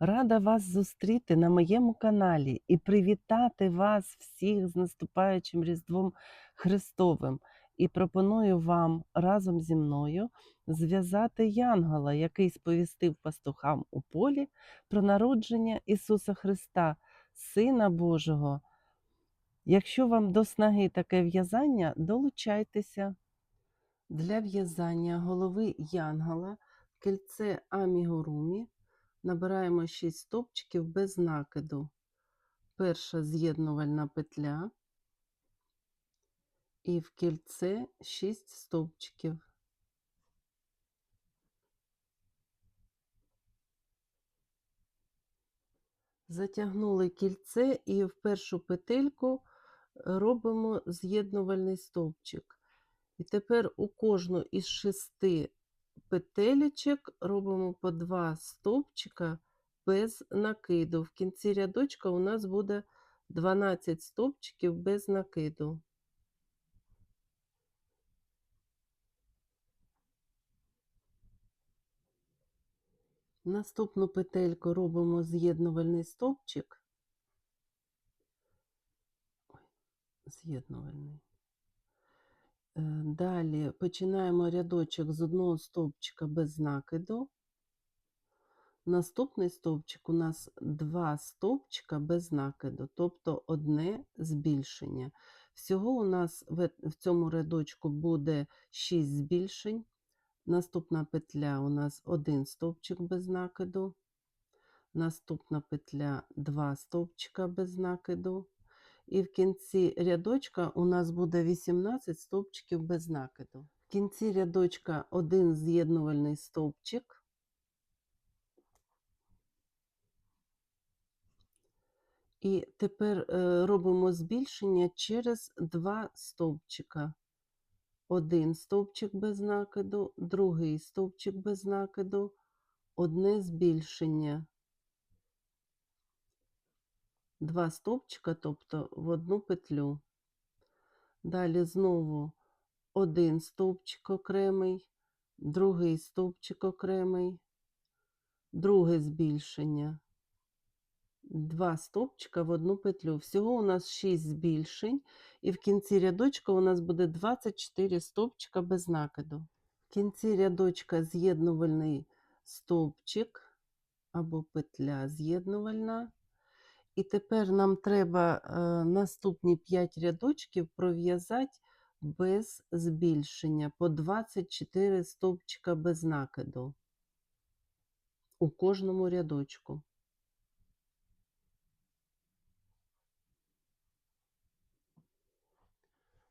Рада вас зустріти на моєму каналі і привітати вас всіх з наступаючим Різдвом Христовим. І пропоную вам разом зі мною зв'язати Янгола, який сповістив пастухам у полі про народження Ісуса Христа, Сина Божого. Якщо вам до снаги таке в'язання, долучайтеся. Для в'язання голови Янгола кільце амігурумі набираємо 6 стовпчиків без накиду. Перша з'єднувальна петля і в кільце 6 стовпчиків. Затягнули кільце і в першу петельку робимо з'єднувальний стовпчик. І тепер у кожну із шести петелечок робимо по два стовпчика без накиду. В кінці рядочка у нас буде 12 стовпчиків без накиду. Наступну петельку робимо з'єднувальний стовпчик. З'єднувальний. Е, Далі починаємо рядочок з одного стовпчика без накиду. Наступний стовпчик у нас два стовпчика без накиду, тобто одне збільшення. Всього у нас в в цьому рядочку буде 6 збільшень. Наступна петля у нас один стовпчик без накиду. Наступна петля два стовпчика без накиду. І в кінці рядочка у нас буде 18 стовпчиків без накиду. В кінці рядочка один з'єднувальний стовпчик. І тепер е, робимо збільшення через два стовпчика. Один стовпчик без накиду, другий стовпчик без накиду, одне збільшення. Два стовпчика, тобто в одну петлю. Далі знову один стовпчик окремий, другий стовпчик окремий, друге збільшення. Два стовпчика в одну петлю. Всього у нас 6 збільшень, і в кінці рядочка у нас буде 24 стовпчика без накиду. В кінці рядочка з'єднувальний стовпчик або петля з'єднувальна. І тепер нам треба е, наступні 5 рядочків пров'язати без збільшення по 24 стовпчика без накиду у кожному рядочку.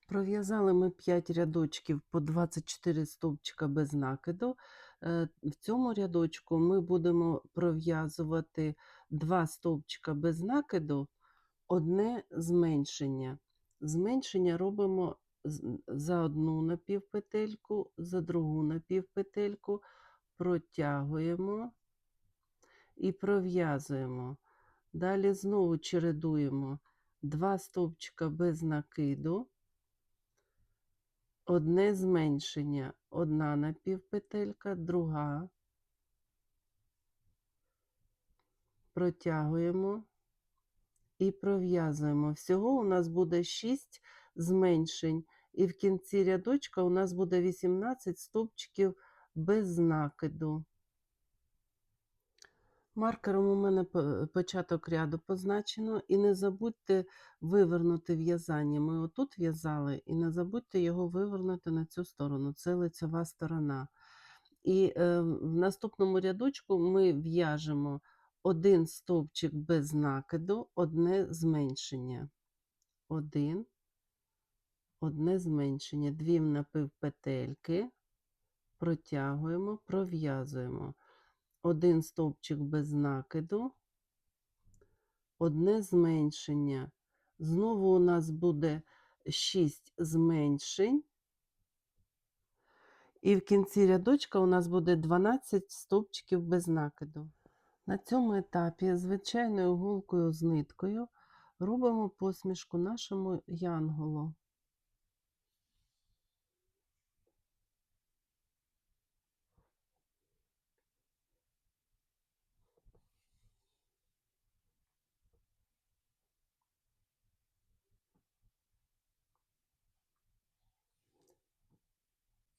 Пров'язали ми 5 рядочків по 24 стовпчика без накиду. Е, В цьому рядочку ми будемо пров'язувати 2 стовпчика без накиду, одне зменшення. Зменшення робимо за одну напівпетельку, за другу напівпетельку, протягуємо і пров'язуємо. Далі знову чередуємо 2 стовпчика без накиду одне зменшення, одна напівпетелька, друга. Протягуємо і пров'язуємо. Всього у нас буде 6 зменшень, і в кінці рядочка у нас буде 18 стовпчиків без накиду. Маркером у мене початок ряду позначено, і не забудьте вивернути в'язання. Ми отут в'язали, і не забудьте його вивернути на цю сторону. Це лицева сторона. І е, в наступному рядочку ми в'яжемо один стовпчик без накиду, одне зменшення. Один, одне зменшення, дві напівпетельки, протягуємо, пров'язуємо один стовпчик без накиду, одне зменшення. Знову у нас буде 6 зменшень. І в кінці рядочка у нас буде 12 стовпчиків без накиду. На цьому етапі звичайною гулкою з ниткою робимо посмішку нашому янголу.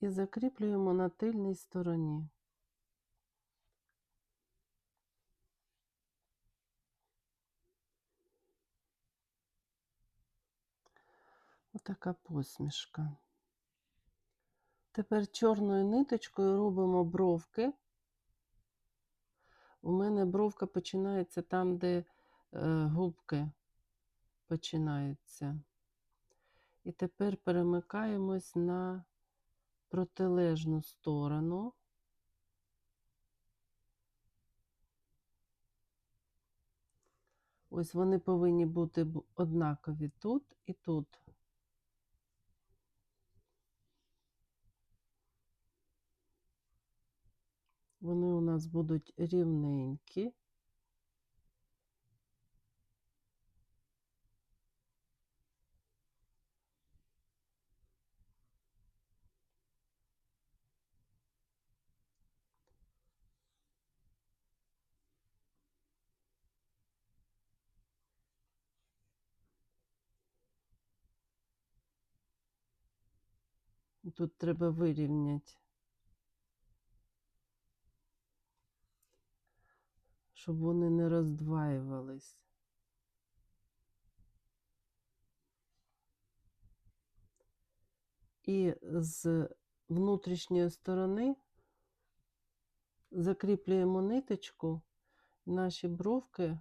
І закріплюємо на тильній стороні. Отака посмішка. Тепер чорною ниточкою робимо бровки. У мене бровка починається там, де е, губки починаються. І тепер перемикаємось на протилежну сторону. Ось вони повинні бути однакові тут і тут. Вони у нас будуть рівненькі. Тут треба вирівняти, щоб вони не роздваювались. І з внутрішньої сторони закріплюємо ниточку, наші бровки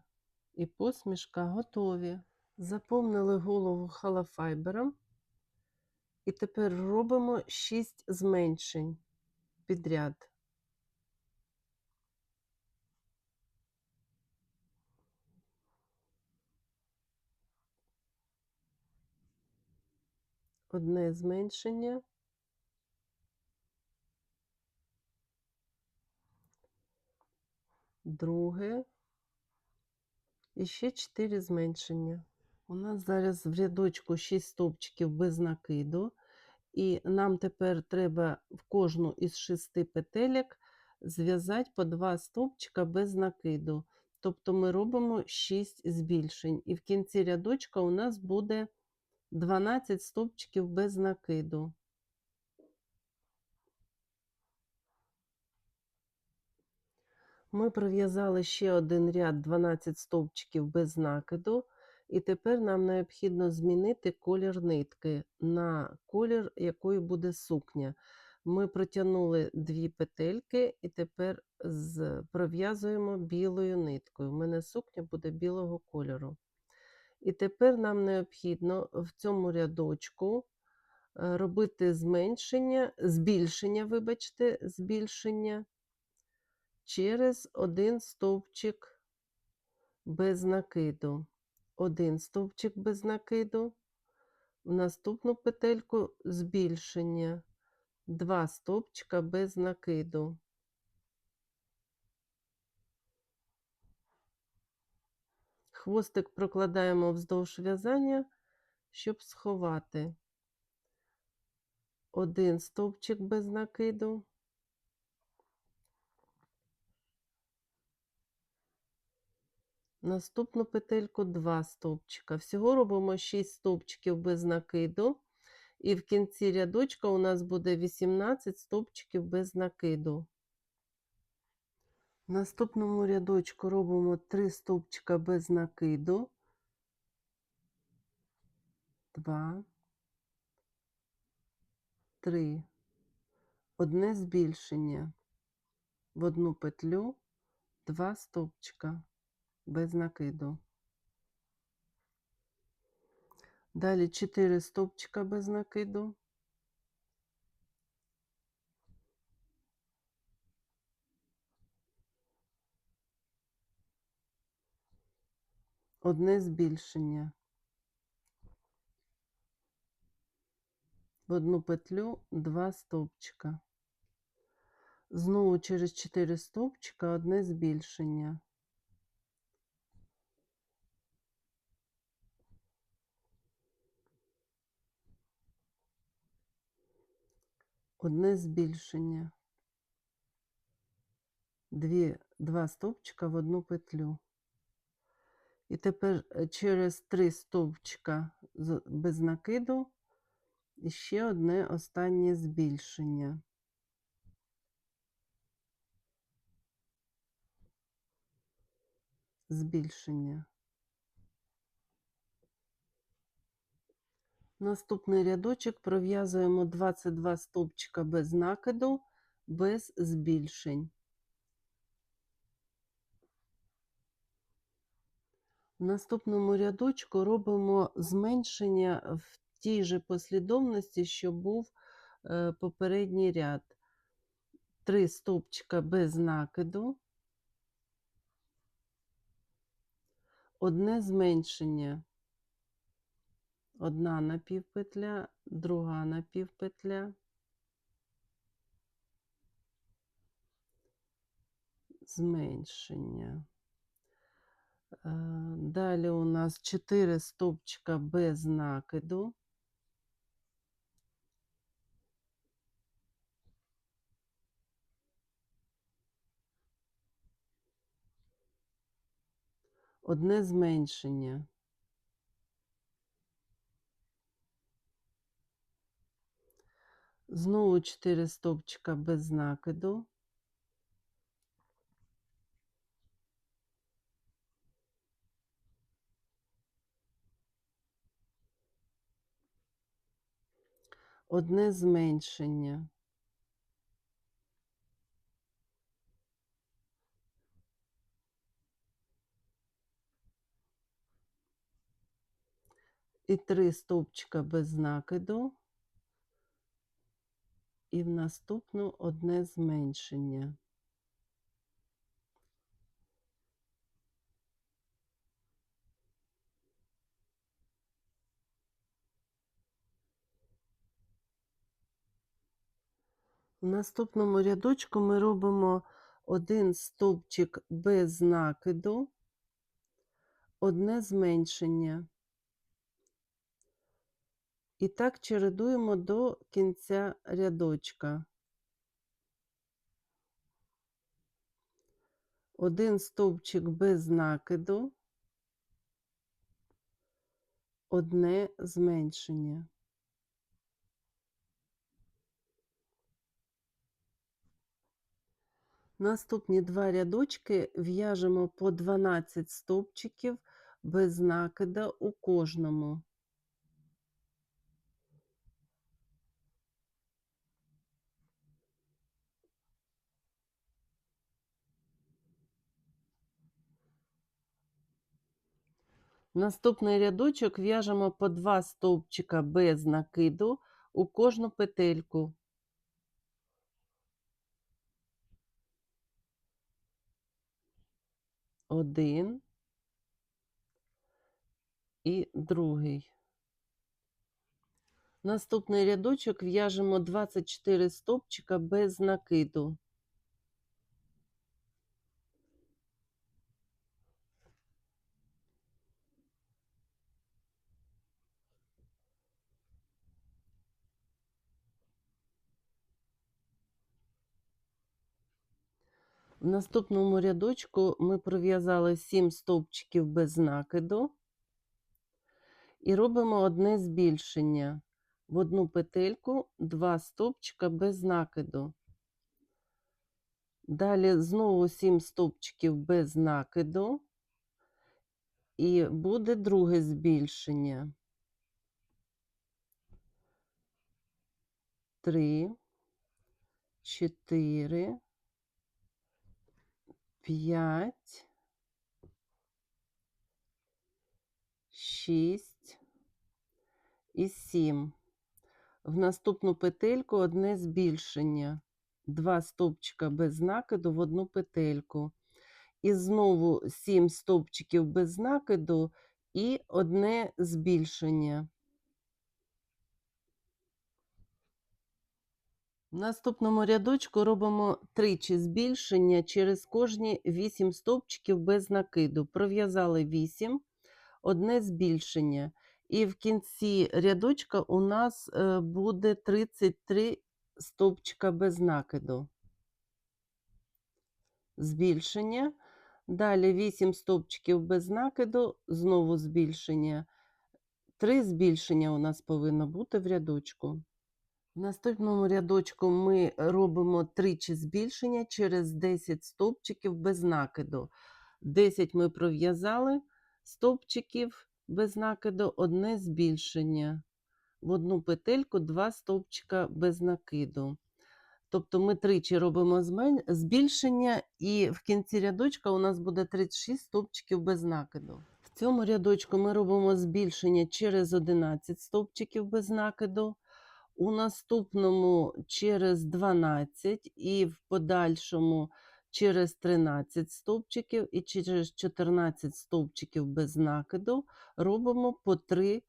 і посмішка готові. Заповнили голову халафайбером. І тепер робимо 6 зменшень підряд. Одне зменшення. Друге. І ще 4 зменшення. У нас зараз в рядочку 6 стовпчиків без накиду. І нам тепер треба в кожну із шести петелек зв'язати по два стовпчика без накиду. Тобто ми робимо 6 збільшень. І в кінці рядочка у нас буде 12 стовпчиків без накиду. Ми пров'язали ще один ряд 12 стовпчиків без накиду. І тепер нам необхідно змінити колір нитки на колір, якої буде сукня. Ми протягнули дві петельки і тепер пров'язуємо білою ниткою. У мене сукня буде білого кольору. І тепер нам необхідно в цьому рядочку е, робити зменшення, збільшення, вибачте, збільшення через один стовпчик без накиду. Один стовпчик без накиду, в наступну петельку збільшення, два стовпчика без накиду. Хвостик прокладаємо вздовж в'язання, щоб сховати один стовпчик без накиду. Наступну петельку 2 стовпчика. Всього робимо 6 стовпчиків без накиду. І в кінці рядочка у нас буде 18 стовпчиків без накиду. В наступному рядочку робимо 3 стовпчика без накиду. 2, 3. Одне збільшення. В одну петлю 2 стовпчика без накиду. Далі 4 стовпчика без накиду. Одне збільшення. В одну петлю 2 стовпчика. Знову через 4 стовпчика одне збільшення. Одне збільшення. Дві, два стовпчика в одну петлю. І тепер е, через три стовпчика без накиду І ще одне останнє збільшення. Збільшення. Наступний рядочок пров'язуємо 22 стовпчика без накиду, без збільшень. В наступному рядочку робимо зменшення в тій же послідовності, що був е, попередній ряд. Три стовпчика без накиду, одне зменшення, одна напівпетля, друга напівпетля, зменшення. Е, Далі у нас 4 стовпчика без накиду. Одне зменшення. Знову 4 стовпчика без накиду. Одне зменшення. І три стовпчика без накиду. І в наступну одне зменшення. В наступному рядочку ми робимо один стовпчик без накиду, одне зменшення. І так чередуємо до кінця рядочка. Один стовпчик без накиду, одне зменшення. Наступні два рядочки в'яжемо по 12 стовпчиків без накида у кожному. Наступний рядочок в'яжемо по 2 стовпчика без накиду у кожну петельку. Один і другий. Наступний рядочок в'яжемо 24 стовпчика без накиду. В наступному рядочку ми пров'язали 7 стовпчиків без накиду і робимо одне збільшення. В одну петельку 2 стовпчика без накиду. Далі знову 7 стовпчиків без накиду, і буде друге збільшення. 3, 4, 5, 6 і 7. В наступну петельку одне збільшення. Два стовпчика без накиду в одну петельку. І знову 7 стовпчиків без накиду і одне збільшення. В наступному рядочку робимо тричі збільшення через кожні 8 стовпчиків без накиду. Пров'язали 8, одне збільшення. І в кінці рядочка у нас е, буде 33 стовпчика без накиду. Збільшення. Далі 8 стовпчиків без накиду, знову збільшення. 3 збільшення у нас повинно бути в рядочку. В наступному рядочку ми робимо тричі збільшення через 10 стовпчиків без накиду. 10 ми пров'язали стовпчиків без накиду, одне збільшення. В одну петельку 2 стовпчика без накиду. Тобто ми тричі робимо збільшення, і в кінці рядочка у нас буде 36 стовпчиків без накиду. В цьому рядочку ми робимо збільшення через 11 стовпчиків без накиду, у наступному через 12 і в подальшому через 13 стовпчиків і через 14 стовпчиків без накиду робимо по 3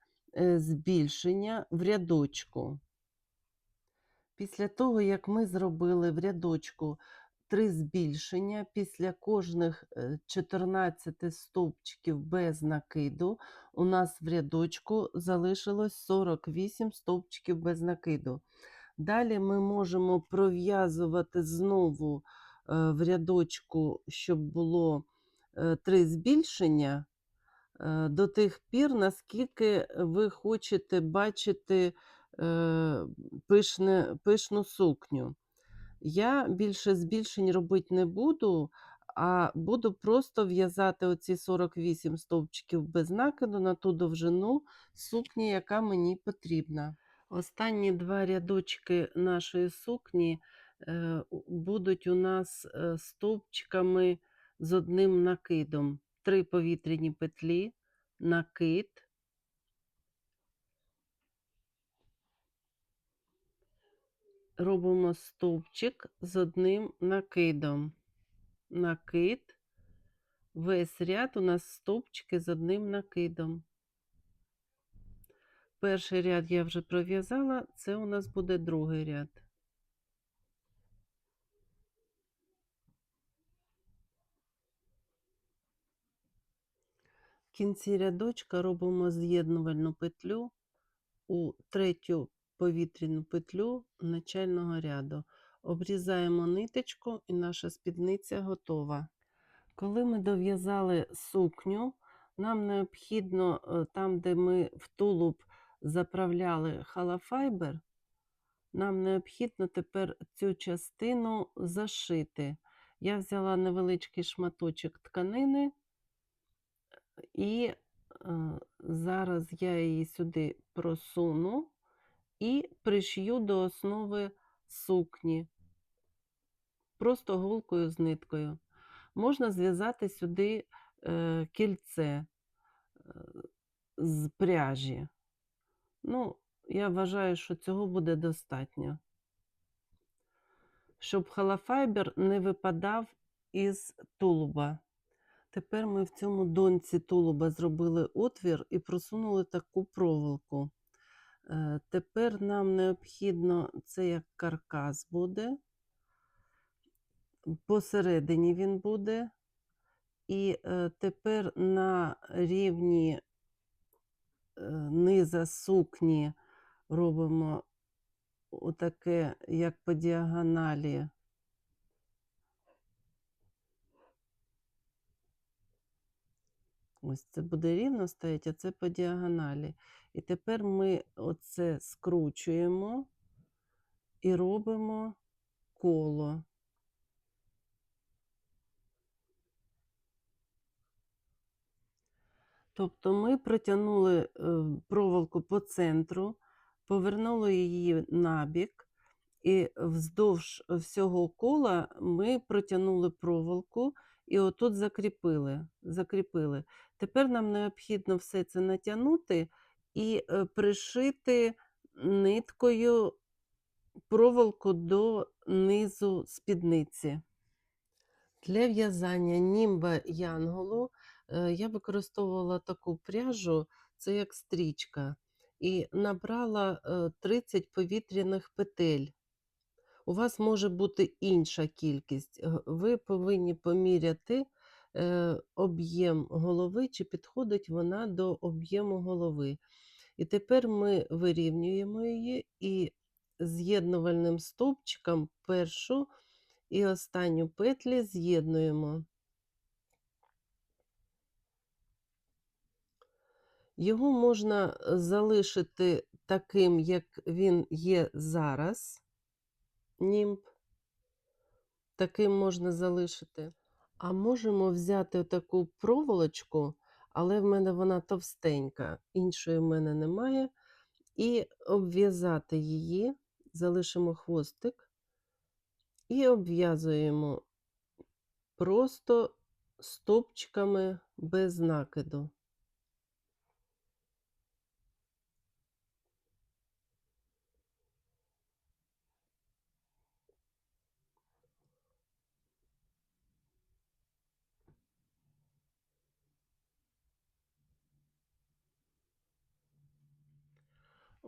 збільшення в рядочку. Після того, як ми зробили в рядочку 3 збільшення, після кожних е, 14 стовпчиків без накиду, у нас в рядочку залишилось 48 стовпчиків без накиду. Далі ми можемо пров'язувати знову е, в рядочку, щоб було 3 збільшення е, до тих пір, наскільки ви хочете бачити е, пишне, пишну сукню. Я більше збільшень робити не буду, а буду просто в'язати оці 48 стовпчиків без накиду на ту довжину сукні, яка мені потрібна. Останні два рядочки нашої сукні е, будуть у нас е, стовпчиками з одним накидом. Три повітряні петлі, накид, робимо стовпчик з одним накидом. Накид. Весь ряд у нас стовпчики з одним накидом. Перший ряд я вже пров'язала, це у нас буде другий ряд. В кінці рядочка робимо з'єднувальну петлю у третю повітряну петлю начального ряду. Обрізаємо ниточку і наша спідниця готова. Коли ми дов'язали сукню, нам необхідно е, там, де ми в тулуб заправляли халафайбер, нам необхідно тепер цю частину зашити. Я взяла невеличкий шматочок тканини і е, зараз я її сюди просуну і пришью до основи сукні, просто голкою з ниткою. Можна зв'язати сюди е, кільце з пряжі. Ну, я вважаю, що цього буде достатньо. Щоб халафайбер не випадав із тулуба. Тепер ми в цьому донці тулуба зробили отвір і просунули таку проволоку. Е, Тепер нам необхідно, це як каркас буде, посередині він буде. І е, тепер на рівні е, низа сукні робимо отаке, як по діагоналі. Ось це буде рівно стоять, а це по діагоналі. І тепер ми оце скручуємо і робимо коло. Тобто ми протягнули е, проволоку по центру, повернули її набік, і вздовж всього кола ми протягнули проволоку і отут закріпили. закріпили. Тепер нам необхідно все це натягнути і е, пришити ниткою проволоку до низу спідниці. Для в'язання німба янголу е, я використовувала таку пряжу, це як стрічка, і набрала е, 30 повітряних петель. У вас може бути інша кількість. Ви повинні поміряти е, об'єм голови, чи підходить вона до об'єму голови. І тепер ми вирівнюємо її і з'єднувальним стовпчиком першу і останню петлі з'єднуємо. Його можна залишити таким, як він є зараз, німб. Таким можна залишити. А можемо взяти таку проволочку, але в мене вона товстенька, іншої в мене немає, і обв'язати її, залишимо хвостик і обв'язуємо просто стовпчиками без накиду.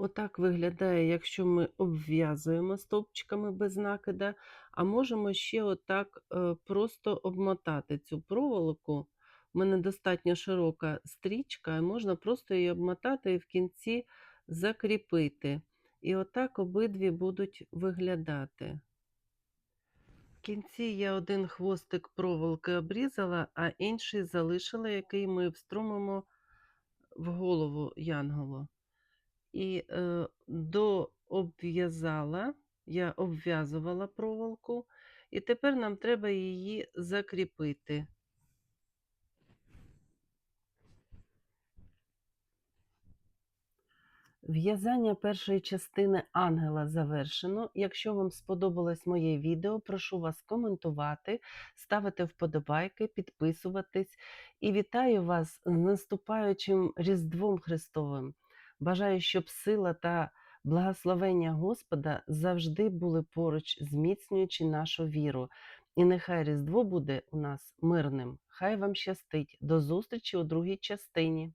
Отак виглядає, якщо ми обв'язуємо стовпчиками без накида, а можемо ще отак е, просто обмотати цю проволоку. У мене достатньо широка стрічка, і можна просто її обмотати і в кінці закріпити. І отак обидві будуть виглядати. В кінці я один хвостик проволоки обрізала, а інший залишила, який ми вструмимо в голову янголу. І е, дообв'язала, я обв'язувала проволоку, і тепер нам треба її закріпити. В'язання першої частини ангела завершено. Якщо вам сподобалось моє відео, прошу вас коментувати, ставити вподобайки, підписуватись і вітаю вас з наступаючим Різдвом Христовим. Бажаю, щоб сила та благословення Господа завжди були поруч, зміцнюючи нашу віру. І нехай Різдво буде у нас мирним. Хай вам щастить. До зустрічі у другій частині.